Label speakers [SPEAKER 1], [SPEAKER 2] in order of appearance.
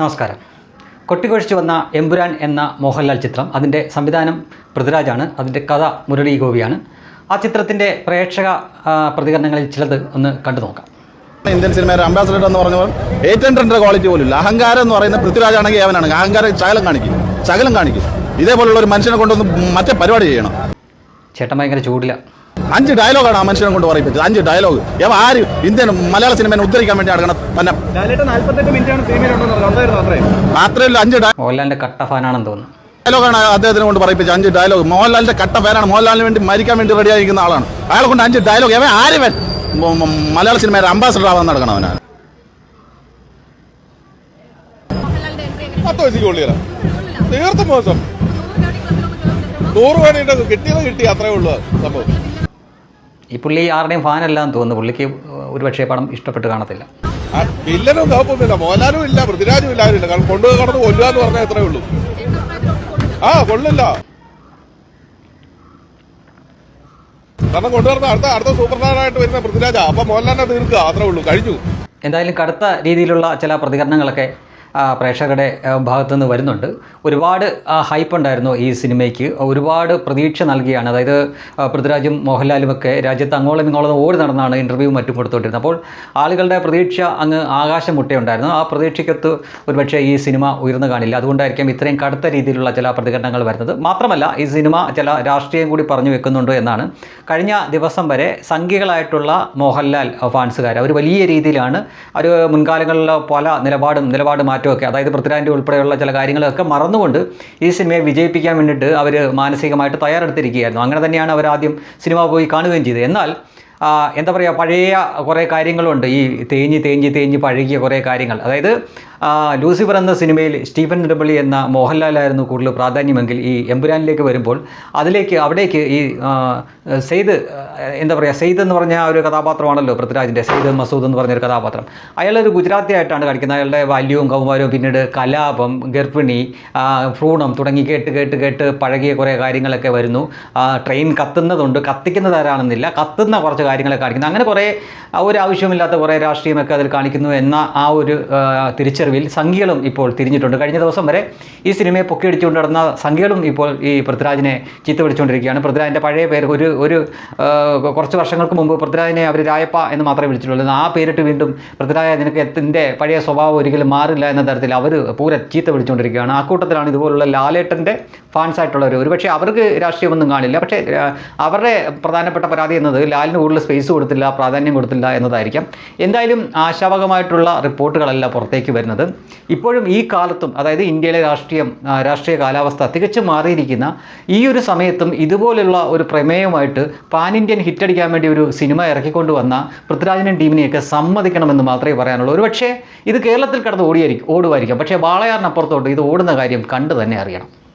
[SPEAKER 1] നമസ്കാരം. കൊട്ടിക്കൊഴിച്ചു വന്ന എമ്പുരാൻ എന്ന മോഹൻലാൽ ചിത്രം അതിന്റെ സംവിധാനം പൃഥ്വിരാജാണ്. അതിന്റെ കഥ മുരളി ഗോപിയാണ്. ആ ചിത്രത്തിന്റെ പ്രേക്ഷക പ്രതികരണങ്ങളിൽ ചിലത് ഒന്ന് കണ്ടു നോക്കാം.
[SPEAKER 2] ഇന്ത്യൻ സിനിമയുടെ അംബാസഡർ എന്ന് പറഞ്ഞവർ ഏറ്റവും ട്രെൻഡ് ക്വാളിറ്റി പോലും ഇല്ല. അഹങ്കാരം എന്ന് പറയുന്നത് പൃഥ്വിരാജാണെങ്കിൽ അവനാണ്. അഹങ്കാരം ശകലം കാണിക്കും. ശകലം കാണിക്കും. ഇതേപോലുള്ള ഒരു മനുഷ്യനെ കൊണ്ടൊന്ന് മറ്റേ പരിപാടി ചെയ്യണം.
[SPEAKER 1] ചേട്ടൻ ഭയങ്കര ചൂടില്ല
[SPEAKER 2] അഞ്ച് ഡയലോഗാണ് ആ മനുഷ്യനെ കൊണ്ട് പറയിപ്പിച്ചത്. അഞ്ച് ഡയലോഗ് ഇവ ആര് ഇന്ത്യൻ മലയാള സിനിമയെ ഉദ്ധരിക്കാൻ വേണ്ടി നടക്കണം മാത്രമല്ല അഞ്ച്
[SPEAKER 1] മോഹൻലാലിന്റെ കട്ട ഫാനാണെന്ന് തോന്നുന്നു.
[SPEAKER 2] ഡയലോഗാണ് അദ്ദേഹത്തിനെ കൊണ്ട് പറയിപ്പിച്ചത്. അഞ്ച് ഡയലോഗ് മോഹൻലാലിന്റെ കട്ട ഫാനാണ്. മോഹൻലാലിന് വേണ്ടി മരിക്കാൻ വേണ്ടി റെഡി ആയിരിക്കുന്ന ആളാണ്. അയാളെ കൊണ്ട് അഞ്ച് ഡയലോഗ് എവ മ- മലയാള സിനിമയുടെ അംബാസഡർ ആവാൻ നടക്കണം അവനാണ്
[SPEAKER 3] പത്ത് തീർത്തും മോശം. നൂറ് കോടിയുടെ കിട്ടിയത് കിട്ടി അത്രേ ഉള്ളൂ സംഭവം.
[SPEAKER 1] ഈ പുള്ളി ആരുടെയും ഫാനല്ലാന്ന് തോന്നുന്നു. പുള്ളിക്ക് ഒരുപക്ഷേ പടം ഇഷ്ടപ്പെട്ട് കാണത്തില്ല.
[SPEAKER 3] ആ വില്ലനും കുഴപ്പമൊന്നുമില്ല മോഹൻലാലും ഇല്ല പൃഥ്വിരാജും ഇല്ല ആരും കാരണം കൊണ്ടുപോയി കടന്ന് കൊല്ലുക എന്ന് പറഞ്ഞാൽ എത്രേ ഉള്ളൂ. ആ കൊള്ളില്ല. കാരണം കൊണ്ടുവരുന്ന അടുത്ത അടുത്ത സൂപ്പർ സ്റ്റാറായിട്ട് വരുന്ന പൃഥ്വിരാജാ. അപ്പൊ മോഹൻലാലിനെ തീർക്കുക. അത്രേ ഉള്ളൂ. കഴിഞ്ഞു.
[SPEAKER 1] എന്തായാലും കടുത്ത രീതിയിലുള്ള ചില പ്രതികരണങ്ങളൊക്കെ പ്രേക്ഷകരുടെ ഭാഗത്തു നിന്ന് വരുന്നുണ്ട്. ഒരുപാട് ഹൈപ്പ് ഉണ്ടായിരുന്നു ഈ സിനിമയ്ക്ക്. ഒരുപാട് പ്രതീക്ഷ നൽകിയാണ്. അതായത് പൃഥ്വിരാജും മോഹൻലാലും ഒക്കെ രാജ്യത്ത് അങ്ങോളം ഇങ്ങോളം ഓടി നടന്നാണ് ഇന്റർവ്യൂ മറ്റും കൊടുത്തുകൊണ്ടിരുന്നത് അപ്പോൾ ആളുകളുടെ പ്രതീക്ഷ അങ്ങ് ആകാശം മുട്ടയുണ്ടായിരുന്നു. ആ പ്രതീക്ഷയ്ക്കൊത്ത് ഒരുപക്ഷേ ഈ സിനിമ ഉയർന്നു കാണില്ല. അതുകൊണ്ടായിരിക്കും ഇത്രയും കടുത്ത രീതിയിലുള്ള ചില പ്രതികരണങ്ങൾ വരുന്നത്. മാത്രമല്ല ഈ സിനിമ ചില രാഷ്ട്രീയം കൂടി പറഞ്ഞു വെക്കുന്നുണ്ട് എന്നാണ് കഴിഞ്ഞ ദിവസം വരെ സംഖ്യകളായിട്ടുള്ള മോഹൻലാൽ ഫാൻസുകാർ അവർ വലിയ രീതിയിലാണ് അവർ മുൻകാലങ്ങളിൽ പല നിലപാടും നിലപാട് മാറ്റമൊക്കെ അതായത് പൃഥ്വിരാജിന്റെ ഉൾപ്പെടെയുള്ള ചില കാര്യങ്ങളൊക്കെ മറന്നുകൊണ്ട് ഈ സിനിമയെ വിജയിപ്പിക്കാൻ വേണ്ടിയിട്ട് അവർ മാനസികമായിട്ട് തയ്യാറെടുത്തിരിക്കുകയായിരുന്നു. അങ്ങനെ തന്നെയാണ് അവർ ആദ്യം സിനിമ പോയി കാണുകയും ചെയ്തത്. എന്നാൽ എന്താ പറയുക പഴയ കുറേ കാര്യങ്ങളുണ്ട്. ഈ തേഞ്ഞ് തേഞ്ഞ് തേഞ്ഞ് പഴകിയ കുറേ കാര്യങ്ങൾ. അതായത് ലൂസിഫർ എന്ന സിനിമയിൽ സ്റ്റീഫൻ നെടുമ്പള്ളി എന്ന മോഹൻലാലായിരുന്നു കൂടുതൽ പ്രാധാന്യമെങ്കിൽ ഈ എമ്പുരാനിലേക്ക് വരുമ്പോൾ അതിലേക്ക് അവിടേക്ക് ഈ സെയ്ദ് എന്താ പറയുക സെയ്ദ് എന്ന് പറഞ്ഞ ആ ഒരു കഥാപാത്രമാണല്ലോ പൃഥ്വിരാജിന്റെ സെയ്ദ് മസൂദ് എന്ന് പറഞ്ഞൊരു കഥാപാത്രം. അയാളൊരു ഗുജറാത്തി ആയിട്ടാണ് കാണിക്കുന്നത് അയാളുടെ ബാല്യവും കൗമാരവും പിന്നീട് കലാപം ഗർഭിണി ഭ്രൂണം തുടങ്ങി കേട്ട് കേട്ട് കേട്ട് പഴകിയ കുറേ കാര്യങ്ങളൊക്കെ വരുന്നു. ട്രെയിൻ കത്തുന്നതുണ്ട്. കത്തിക്കുന്നത് ആരാണെന്നില്ല. കത്തുന്ന കുറച്ച് കാര്യങ്ങളൊക്കെ കാണിക്കുന്നു. അങ്ങനെ കുറേ ഒരു ആവശ്യമില്ലാത്ത കുറേ രാഷ്ട്രീയമൊക്കെ അതിൽ കാണിക്കുന്നു എന്ന ആ ഒരു ആ, തിരിച്ചറിവിൽ സംഘികളും ഇപ്പോൾ തിരിഞ്ഞിട്ടുണ്ട്. കഴിഞ്ഞ ദിവസം വരെ ഈ സിനിമയെ പൊക്കിയടിച്ചുകൊണ്ട് നടന്ന സംഘികളും ഇപ്പോൾ ഈ പൃഥ്വിരാജിനെ ചീത്ത വിളിച്ചുകൊണ്ടിരിക്കുകയാണ്. പൃഥ്വിരാജിന്റെ പഴയ പേര് ഒരു ഒരു കുറച്ച് വർഷങ്ങൾക്ക് മുമ്പ് പൃഥ്വിരാജിനെ അവർ രായപ്പ എന്ന് മാത്രമേ വിളിച്ചിട്ടുള്ളൂ. ആ പേരിട്ട് വീണ്ടും പൃഥ്വിരായ നിനക്ക് എത്തിന്റെ പഴയ സ്വഭാവം ഒരിക്കലും മാറില്ല എന്ന തരത്തിൽ അവർ പൂര ചീത്ത വിളിച്ചുകൊണ്ടിരിക്കുകയാണ്. ആ കൂട്ടത്തിലാണ് ഇതുപോലുള്ള ലാലേട്ടന്റെ ഫാൻസ് ആയിട്ടുള്ളവർ ഒരുപക്ഷെ അവർക്ക് രാഷ്ട്രീയമൊന്നും കാണില്ല. പക്ഷേ അവരുടെ പ്രധാനപ്പെട്ട പരാതി എന്നത് ലാലിന് കൂടുതൽ സ്പേസ് കൊടുത്തില്ല പ്രാധാന്യം കൊടുത്തില്ല എന്നതായിരിക്കാം. എന്തായാലും ആശാവകമായിട്ടുള്ള റിപ്പോർട്ടുകളല്ല പുറത്തേക്ക് വരുന്നത്. ഇപ്പോഴും ഈ കാലത്തും അതായത് ഇന്ത്യയിലെ രാഷ്ട്രീയം രാഷ്ട്രീയ കാലാവസ്ഥ തികച്ചും മാറിയിരിക്കുന്ന ഈ ഒരു സമയത്തും ഇതുപോലുള്ള ഒരു പ്രമേയമായിട്ട് പാൻ ഇന്ത്യൻ ഹിറ്റടിക്കാൻ വേണ്ടി ഒരു സിനിമ ഇറക്കിക്കൊണ്ട് വന്ന പൃഥ്വിരാജിനും ടീമിനെയൊക്കെ സമ്മതിക്കണമെന്ന് മാത്രമേ പറയാനുള്ളൂ. ഒരു പക്ഷേ ഇത് കേരളത്തിൽ കിടന്ന് ഓടിയായിരിക്കും ഓടുമായിരിക്കാം. പക്ഷേ വാളയാറിനപ്പുറത്തോട്ട് ഇത് ഓടുന്ന കാര്യം കണ്ടു തന്നെ അറിയണം.